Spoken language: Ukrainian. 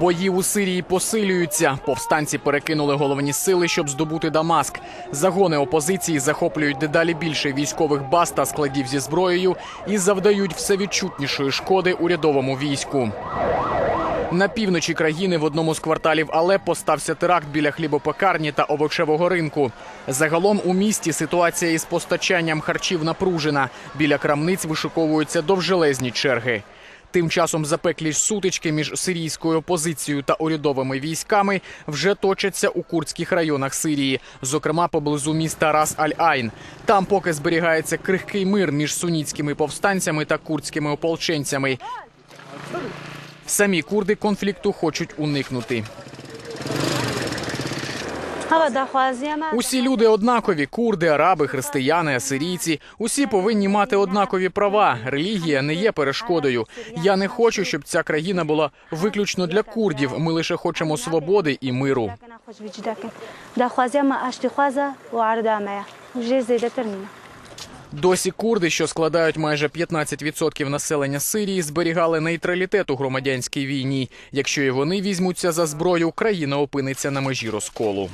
Бої у Сирії посилюються. Повстанці перекинули головні сили, щоб здобути Дамаск. Загони опозиції захоплюють дедалі більше військових баз та складів зі зброєю і завдають все відчутнішої шкоди урядовому війську. На півночі країни в одному з кварталів Алеппо стався теракт біля хлібопекарні та овочевого ринку. Загалом у місті ситуація із постачанням харчів напружена. Біля крамниць вишуковуються довжелезні черги. Тим часом запеклі сутички між сирійською опозицією та урядовими військами вже точаться у курдських районах Сирії, зокрема поблизу міста Рас Аль-Айн. Там поки зберігається крихкий мир між сунітськими повстанцями та курдськими ополченцями. Самі курди конфлікту хочуть уникнути. Усі люди однакові: курди, араби, християни, асирійці. Усі повинні мати однакові права. Релігія не є перешкодою. Я не хочу, щоб ця країна була виключно для курдів. Ми лише хочемо свободи і миру. Досі курди, що складають майже 15% населення Сирії, зберігали нейтралітет у громадянській війні. Якщо і вони візьмуться за зброю, країна опиниться на межі розколу.